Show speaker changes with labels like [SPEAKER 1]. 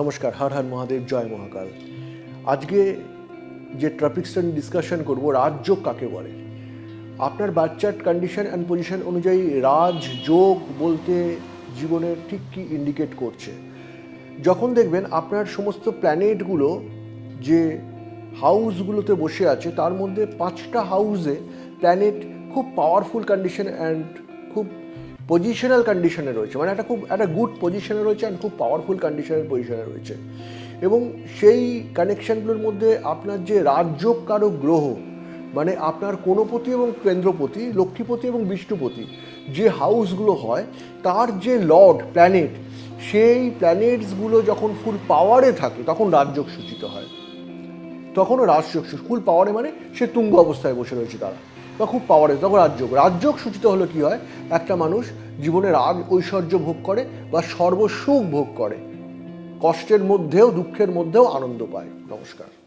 [SPEAKER 1] নমস্কার, হর হর মহাদেব, জয় মহাকাল। আজকে যে স্ট্যান্ড ডিসকাশন করব রাজযোগ কাকে বলে? আপনার বাচ্চার কন্ডিশন অ্যান্ড পজিশন অনুযায়ী রাজযোগ বলতে জীবনের ঠিক কি ইন্ডিকেট করছে? যখন দেখবেন আপনার সমস্ত প্ল্যানেটগুলো যে হাউসগুলোতে বসে আছে, তার মধ্যে পাঁচটা হাউসে প্ল্যানেট খুব পাওয়ারফুল কন্ডিশন অ্যান্ড খুব পজিশনাল কন্ডিশনে রয়েছে মানে একটা খুব, একটা গুড পজিশনে রয়েছে অ্যান্ড খুব পাওয়ারফুল কন্ডিশনের পজিশনে রয়েছে। এবং সেই কানেকশানগুলোর মধ্যে আপনার যে রাজযোগ কারও গ্রহ মানে আপনার কোনোপতি এবং কেন্দ্রপতি, লক্ষ্মীপতি এবং বিষ্ণুপতি, যে হাউসগুলো হয়, তার যে লর্ড প্ল্যানেট সেই প্ল্যানেটসগুলো যখন ফুল পাওয়ারে থাকে, তখন রাজযোগ সূচিত হয়। তখনও রাজযোগ ফুল পাওয়ারে মানে সে তুঙ্গ অবস্থায় বসে রয়েছে তারা। বা খুব পাওয়ারে তখন রাজযোগ। রাজযোগ সূচিত হলো কি হয়? একটা মানুষ জীবনে রাগ ঐশ্বর্য ভোগ করে বা সর্বসুখ ভোগ করে। কষ্টের মধ্যেও, দুঃখের মধ্যেও আনন্দ পায়। নমস্কার।